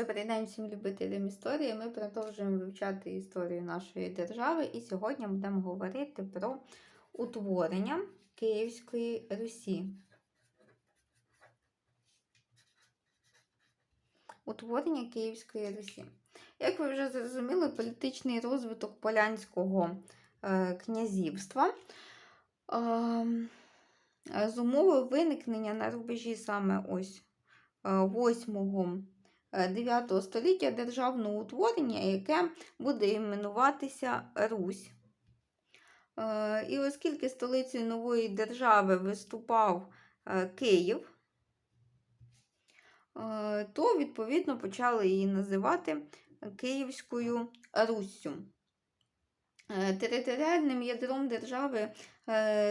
Добрий день всім любителям історії. Ми продовжуємо вивчати історію нашої держави, і сьогодні будемо говорити про утворення Київської Русі. Утворення Київської Русі. Як ви вже зрозуміли, політичний розвиток Полянського е, князівства е, з умови виникнення на рубежі саме ось 8 9 століття державного утворення, яке буде іменуватися Русь. Е, І оскільки столицею нової держави виступав е, Київ, е, то відповідно почали її називати Київською Руссю. Е, Територіальним ядром держави е,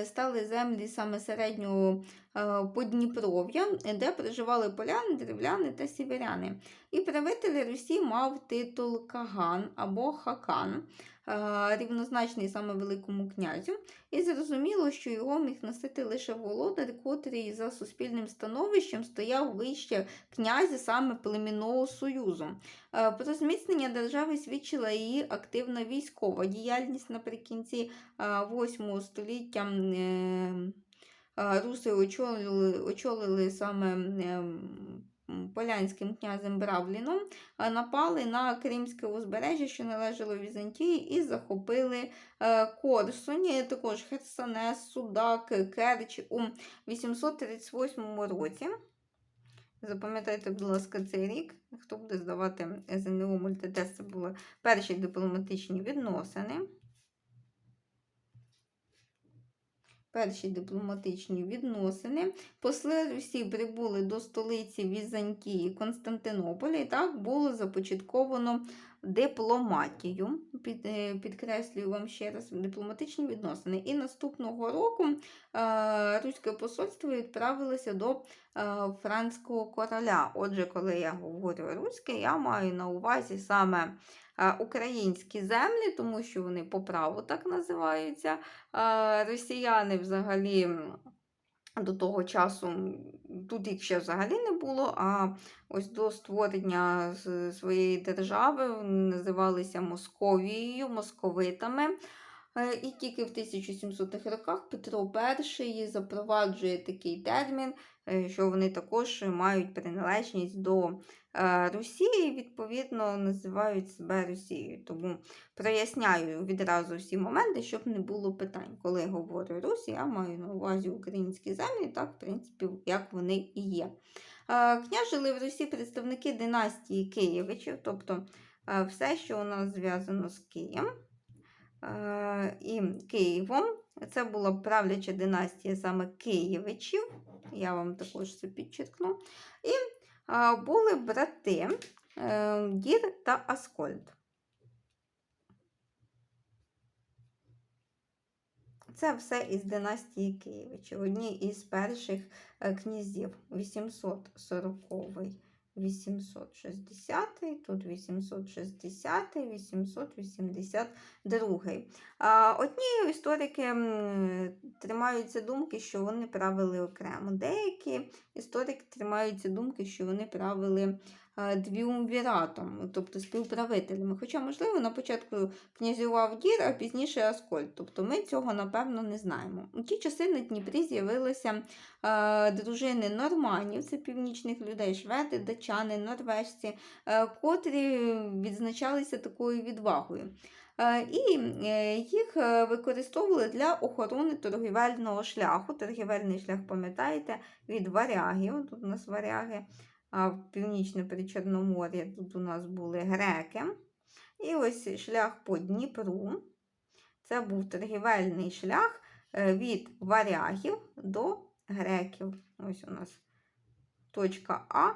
стали землі саме середнього е, Подніпров'я, де проживали поляни, древляни та сіверяни. І правитель Русі мав титул Каган або Хакан, рівнозначний саме Великому князю. І зрозуміло, що його міг носити лише володар, котрий за суспільним становищем стояв вище князя саме племінного союзу. Про зміцнення держави свідчила її активна військова діяльність наприкінці 8 століття. Е, руси очолили, очолили саме полянським князем Бравліном, напали на Кримське узбережжя, що належало Візантії, і захопили е, Корсунь, також Херсонес, Судак, Керч у 838 році. Запам'ятайте, будь ласка, цей рік. Хто буде здавати ЗНО мультитест, це були перші дипломатичні відносини. Перші дипломатичні відносини. Посли Русі прибули до столиці Візантії Константинополя, і так було започатковано дипломатію. Під, е, Підкреслюю вам ще раз дипломатичні відносини. І наступного року е, Руське посольство відправилося до е, франського короля. Отже, коли я говорю руське, я маю на увазі саме українські землі, тому що вони по праву так називаються. Росіяни взагалі. До того часу тут їх ще взагалі не було, а ось до створення своєї держави називалися Московією, московитами. Е, і тільки в 1700-х роках Петро І запроваджує такий термін, е, що вони також мають приналежність до е, Росії, відповідно, називають себе Росією. Тому проясняю відразу всі моменти, щоб не було питань. Коли говорю Русі, я маю на увазі українські землі, так, в принципі, як вони і є. Княжили в Русі представники династії Києвичів, тобто все, що у нас зв'язано з Києм. Е, і Києвом. Це була правляча династія саме Києвичів. Я вам також це підчеркну. І були брати е, Дір та Аскольд. Це все із династії Києвичів, одні із перших е, князів 840 860, тут 860, 882. Одні історики тримаються думки, що вони правили окремо. Деякі історики тримаються думки, що вони правили двіумвіратом, тобто співправителями. Хоча, можливо, на початку князював Дір, а пізніше Аскольд. Тобто ми цього, напевно, не знаємо. У ті часи на Дніпрі з'явилися е, дружини норманів, це північних людей, шведи, датчани, норвежці, е, котрі відзначалися такою відвагою. І їх використовували для охорони торгівельного шляху. Торгівельний шлях, пам'ятаєте, від варягів. Тут у нас варяги а в північне Причорномор'я тут у нас були греки. І ось шлях по Дніпру. Це був торгівельний шлях е, від варягів до греків. Ось у нас точка А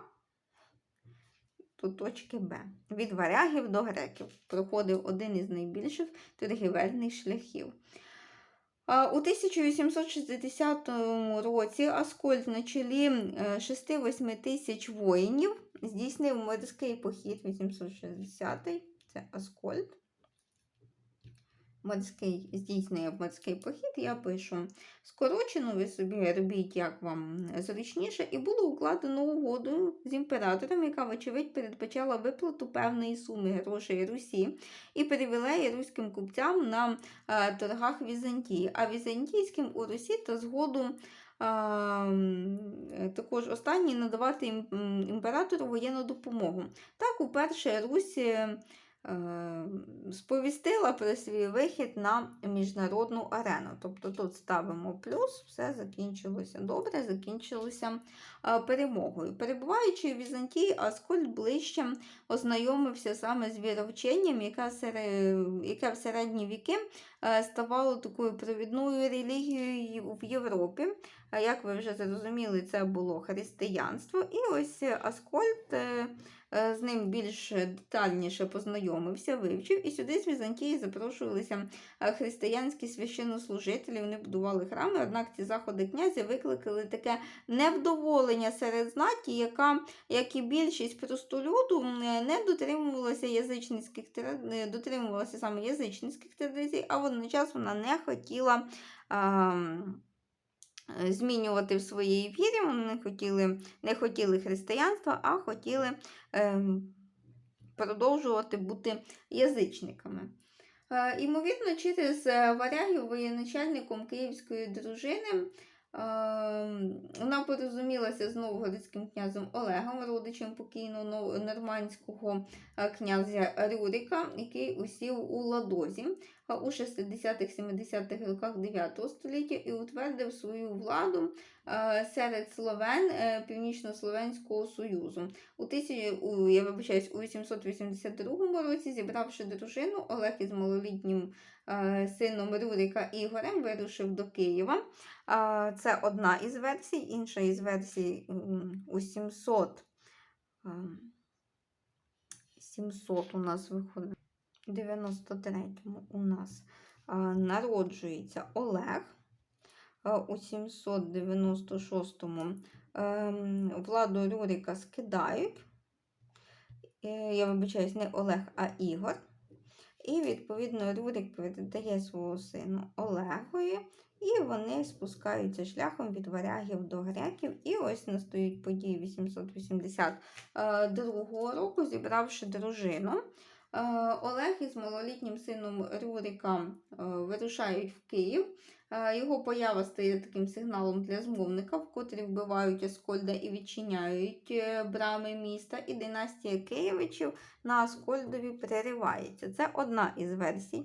до точки Б. Від варягів до греків проходив один із найбільших торгівельних шляхів. У 1860 році Аскольд на чолі 6-8 е, тисяч воїнів здійснив морський похід 860 це Аскольд. Морський, здійснює морський похід, я пишу скорочено, ви собі робіть, як вам зручніше, і було укладено угоду з імператором, яка, вочевидь, передбачала виплату певної суми грошей Русі і привілеї руським купцям на е, торгах Візантії, а візантійським у Русі та згоду. е, Також останній надавати імператору воєнну допомогу. Так, уперше Русь е, сповістила про свій вихід на міжнародну арену. Тобто тут ставимо плюс, все закінчилося добре, закінчилося е, перемогою. Перебуваючи в Візантії, Аскольд ближче ознайомився саме з віровченням, яке, в середні віки е, ставало такою провідною релігією в Європі. Як ви вже зрозуміли, це було християнство. І ось Аскольд е, з ним більш детальніше познайомився, вивчив. І сюди з Візантії запрошувалися е, християнські священнослужителі. Вони будували храми, однак ці заходи князя викликали таке невдоволення серед знаті, яка, як і більшість простолюду, м, не дотримувалася язичницьких дотримувалася саме язичницьких традицій, а водночас вона не хотіла. А, е, Змінювати в своїй вірі, вони не хотіли, не хотіли християнства, а хотіли ем, продовжувати бути язичниками. Ймовірно, Імовірно, через е, варягів воєначальником київської дружини е, вона порозумілася з новгородським князем Олегом, родичем покійного нормандського е, князя Рюрика, який усів у Ладозі е, у 60-70-х роках 9 століття і утвердив свою владу е, серед словен Північно-Словенського Союзу. У, у, я вибачаюсь, у 882 році, зібравши дружину, Олег із малолітнім сином Рюрика Ігорем вирушив до Києва. Це одна із версій, інша із версій у 700. е, 700 у нас виходить. У 93-му у нас народжується Олег. У 796-му ем, владу Рюрика скидають. Е, Я вибачаюсь, не Олег, а Ігор. І, відповідно, Рюрик передає свого сину Олегові, і вони спускаються шляхом від варягів до греків. І ось настають події 882 року, зібравши дружину. Е, Олег із малолітнім сином Рюрика е, вирушають в Київ. Його поява стає таким сигналом для змовника, котрі вбивають Аскольда і відчиняють е, брами міста. І династія Києвичів на Аскольдові переривається. Це одна із версій.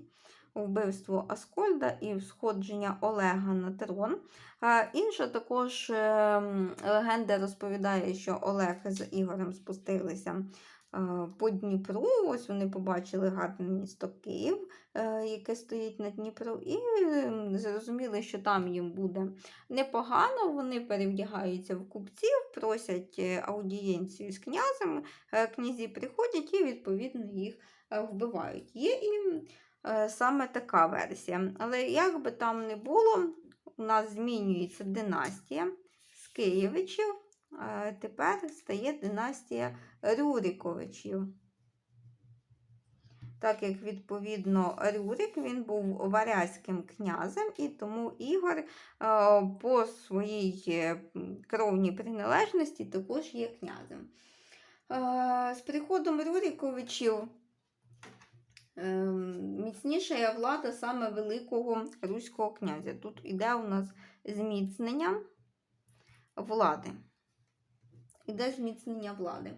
Вбивство Аскольда і сходження Олега на трон. Інша також е, легенда розповідає, що Олег з Ігорем спустилися по Дніпру. Ось вони побачили гарне місто Київ, е, яке стоїть на Дніпру, і зрозуміли, що там їм буде непогано. Вони перевдягаються в купців, просять е, аудієнцію з князем. Е, Князі приходять і відповідно їх вбивають. Є і саме така версія. Але як би там не було, у нас змінюється династія з Києвичів. Тепер стає династія Рюриковичів. Так як, відповідно, Рюрик він був варязьким князем, і тому Ігор е, по своїй е, кровній приналежності також є князем. Е, З приходом Рюриковичів ем, міцніша влада саме великого руського князя. Тут іде у нас зміцнення влади. Іде зміцнення влади.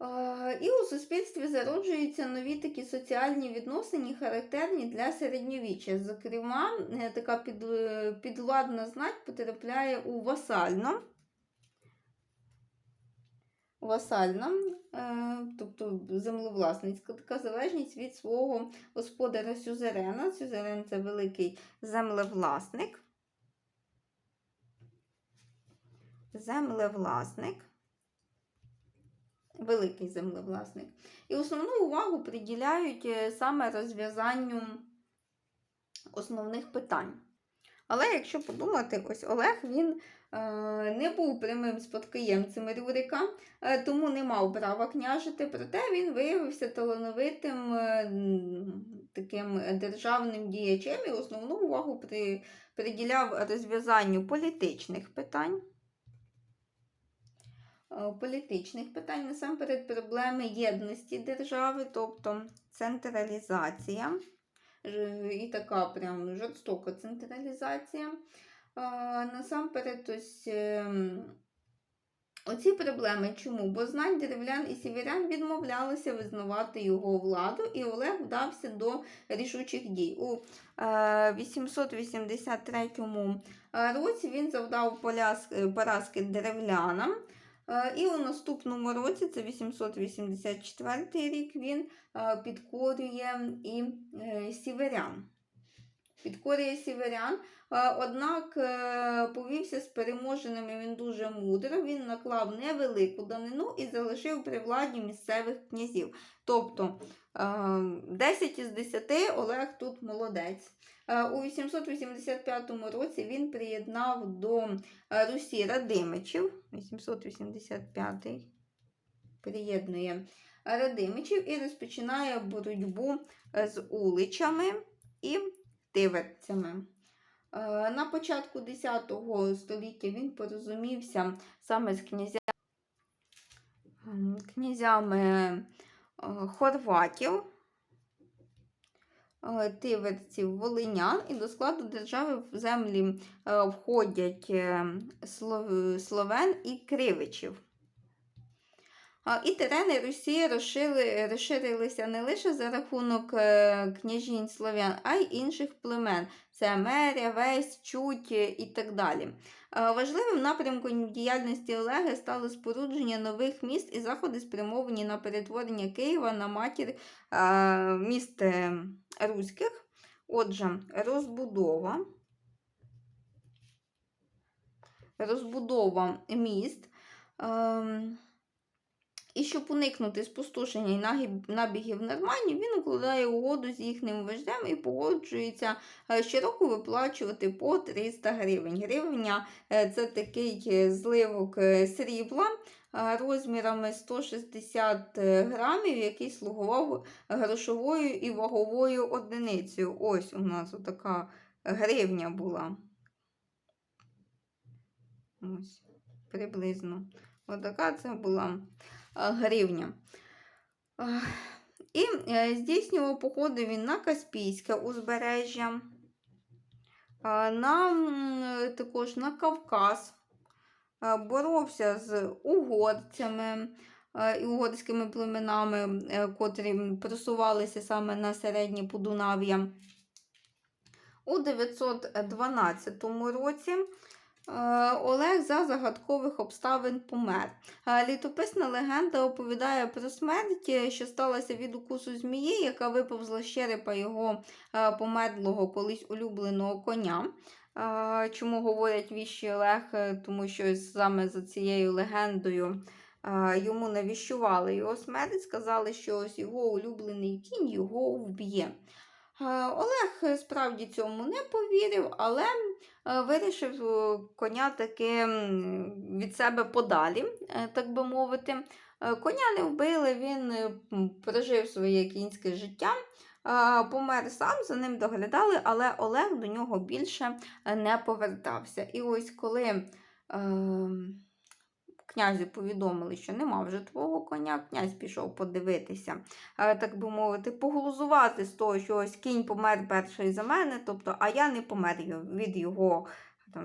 Е, І у суспільстві зароджуються нові такі соціальні відносини, характерні для середньовіччя. Зокрема, е, така під, е, підвладна знать потрапляє у васально. Васальна, тобто землевласницька така залежність від свого господаря Сюзерена. Сюзерен це великий землевласник. Землевласник. Великий землевласник. І основну увагу приділяють е, саме розв'язанню основних питань. Але якщо подумати, ось Олег він е, не був прямим спадкоємцем Рюрика, е, тому не мав права княжити, проте він виявився талановитим таким державним діячем і основну увагу при, приділяв розв'язанню політичних питань. Е, Політичних питань насамперед проблеми єдності держави, тобто централізація і така прям жорстока централізація. Насамперед, ось ем, оці проблеми чому? Бо знань деревлян і сіверян відмовлялися визнавати його владу, і Олег вдався до рішучих дій. У е, 883 році він завдав е, поразки деревлянам. Е, І у наступному році, це 884 рік, він е, підкорює і е, сіверян. Підкорює сіверян, однак повівся з переможеними він дуже мудро. Він наклав невелику данину і залишив при владі місцевих князів. Тобто е, 10 із 10 Олег тут молодець. Е, У 885 році він приєднав до е, Русі Радимичів. 885 приєднує Радимичів і розпочинає боротьбу е, з уличами і тиверцями. На початку X століття він порозумівся саме з князя, князями хорватів, тиверців, волинян, і до складу держави в землі е, входять е, словен і кривичів. І терени Росії розширилися не лише за рахунок е, княжінь слов'ян, а й інших племен. Це Меря, Весь, Чуть е, і так далі. Е, Важливим напрямком діяльності Олега стало спорудження нових міст і заходи, спрямовані на перетворення Києва на матір міст руських. Отже, розбудова. Розбудова міст. І щоб уникнути спустошення і набігів норманів, він укладає угоду з їхнім вождем і погоджується е, щороку виплачувати по 300 гривень. Гривня е, це такий е, зливок срібла розмірами 160 грамів, який слугував грошовою і ваговою одиницею. Ось у нас така гривня була. Ось, приблизно. Отака це була гривня. І здійснював походи він на Каспійське узбережжя, на, також на Кавказ, боровся з угорцями і угорськими племенами, е, котрі просувалися саме на середнє Подунав'я. У 912 році Олег за загадкових обставин помер. Е, Літописна легенда оповідає про смерть, е, що сталася від укусу змії, яка виповзла з черепа його е, померлого колись улюбленого коня. Е, Чому говорять віщий Олег? Е, Тому що саме за цією легендою е, йому навіщували його смерть, сказали, що ось його улюблений кінь його вб'є. Е, Олег е, справді цьому не повірив, але е, вирішив е, коня таки від себе подалі, е, так би мовити. Е, Коня не вбили, він е, прожив своє кінське життя, е, помер сам, за ним доглядали, але Олег до нього більше е, не повертався. І ось коли е, князю повідомили, що нема вже твого коня, князь пішов подивитися, е, так би мовити, поглузувати з того, що ось кінь помер перший за мене, тобто, а я не помер від його.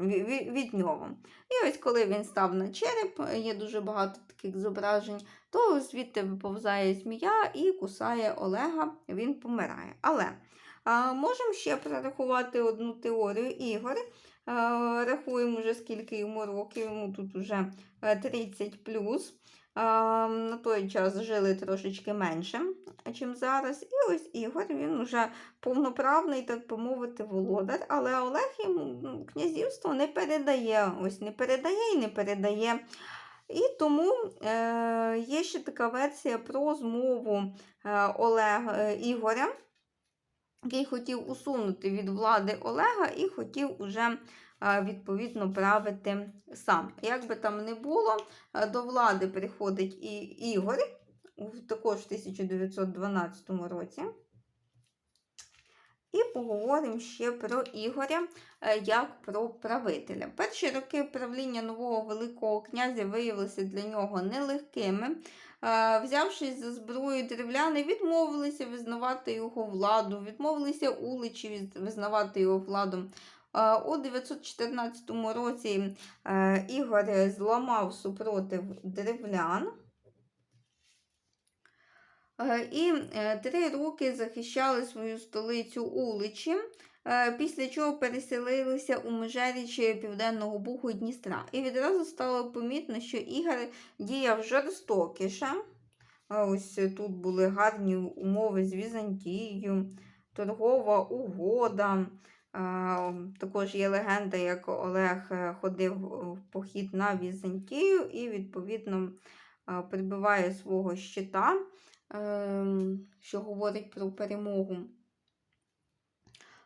Від, від, нього. І ось коли він став на череп, є дуже багато таких зображень, то звідти виповзає змія і кусає Олега, він помирає. Але можемо ще прорахувати одну теорію Ігор. Рахуємо вже скільки йому років, йому тут вже 30 плюс. На той час жили трошечки менше, ніж зараз. І ось Ігор, він вже повноправний, так би мовити, володар, але Олег йому ну, князівство не передає, ось не передає і не передає. І тому е, є ще така версія про змову е, Олег е, Ігоря який хотів усунути від влади Олега і хотів уже е, відповідно правити сам. Як би там не було, е, до влади приходить і Ігор, також в 1912 році. І поговоримо ще про Ігоря е, як про правителя. Перші роки правління нового Великого князя виявилися для нього нелегкими. Взявшись за зброю, деревляни відмовилися визнавати його владу, відмовилися уличі визнавати його владу. У 914 році Ігор зламав супротив деревлян. Е, І е, три роки захищали свою столицю Уличі, після чого переселилися у межерічі Південного Бугу і Дністра. І відразу стало помітно, що Ігор діяв жорстокіше. Ось тут були гарні умови з Візантією, торгова угода. Також є легенда, як Олег е, ходив в похід на Візантію і, відповідно, прибиває свого щита, ем, що говорить про перемогу.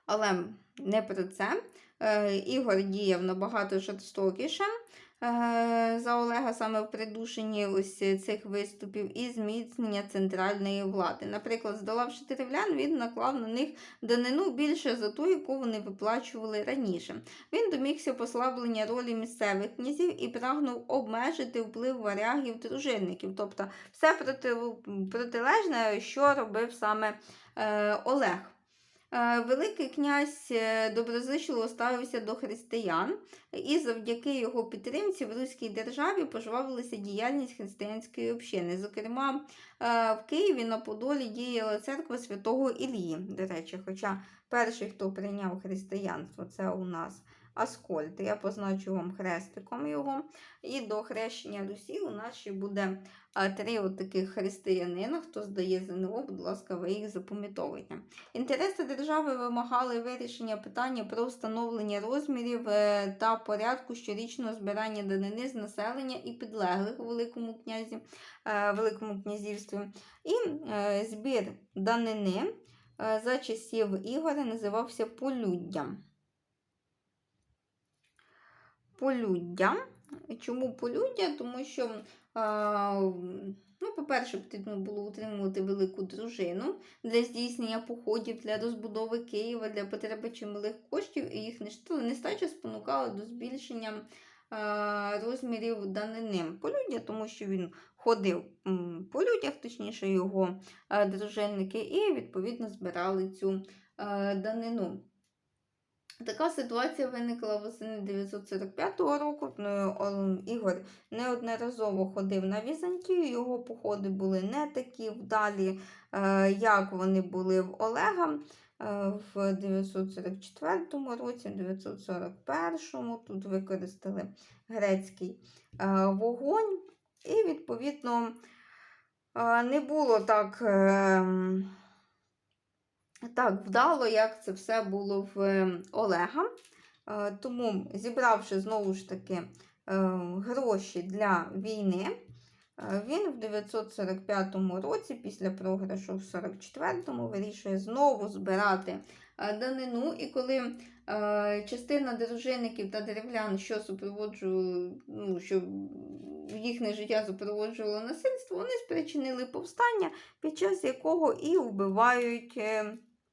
Але не про це. Е, Ігор діяв набагато жорстокіше е, за Олега саме в придушенні ось цих виступів і зміцнення центральної влади. Наприклад, здолавши деревлян, він наклав на них данину більше за ту, яку вони виплачували раніше. Він домігся послаблення ролі місцевих князів і прагнув обмежити вплив варягів дружинників, тобто все проти, протилежне, що робив саме е, Олег. Е, Великий князь е, доброзичливо ставився до християн, і завдяки його підтримці в Руській державі пожвавилася діяльність християнської общини. Зокрема, е, в Києві на Подолі діяла церква святого Ілії, до речі, хоча перший, хто прийняв християнство, це у нас Аскольд. Я позначу вам хрестиком його. І до хрещення Русі у нас ще буде три таких християнина. Хто здає ЗНО, будь ласка, ви їх запам'ятовуйте. Інтереси держави вимагали вирішення питання про встановлення розмірів е, та порядку щорічного збирання данини з населення і підлеглих у Великому князі, е, Великому князівстві. І е, збір данини за часів Ігоря називався полюддям. Полюддя. Чому полюддя? Тому що, ну, по-перше, потрібно було утримувати велику дружину для здійснення походів, для розбудови Києва, для потреби чималих коштів, і їх нестача спонукала до збільшення розмірів данини полюддя, тому що він ходив по людях, точніше його дружинники, і відповідно збирали цю данину. Така ситуація виникла восени 945 року. Е, Ігор неодноразово ходив на Візантію, його походи були не такі вдалі, е, як вони були в Олега. Е, В 944 році, в 941 тут використали грецький е, вогонь, і, відповідно, не було так. Ем, так вдало, як це все було в е, Олега. Е, Тому, зібравши знову ж таки е, гроші для війни, е, він в 945 році, після програшу в 44-му, вирішує знову збирати данину. І коли частина дружинників та деревлян, що супроводжували, ну, що їхнє життя супроводжувало насильство, вони спричинили повстання, під час якого і вбивають.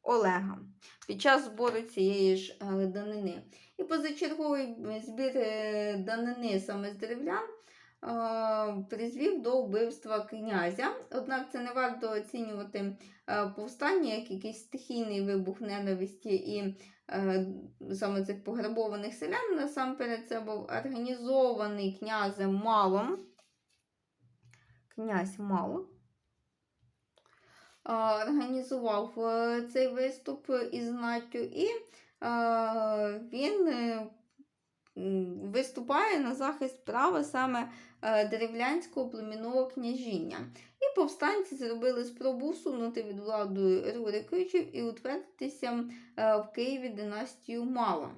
Е, Олега під час збору цієї ж е, данини. І позачерговий збір е, данини саме з деревлян е, призвів до вбивства князя. Однак це не варто оцінювати е, повстання як якийсь стихійний вибух ненависті і е, саме цих пограбованих селян. Насамперед це був організований князем Малом. Князь Мало організував е, цей виступ із знаттю, і е, він е, виступає на захист права саме е, деревлянського племінного княжіння. І повстанці зробили спробу усунути від влади Рюриковичів і утвердитися е, в Києві династію Мала.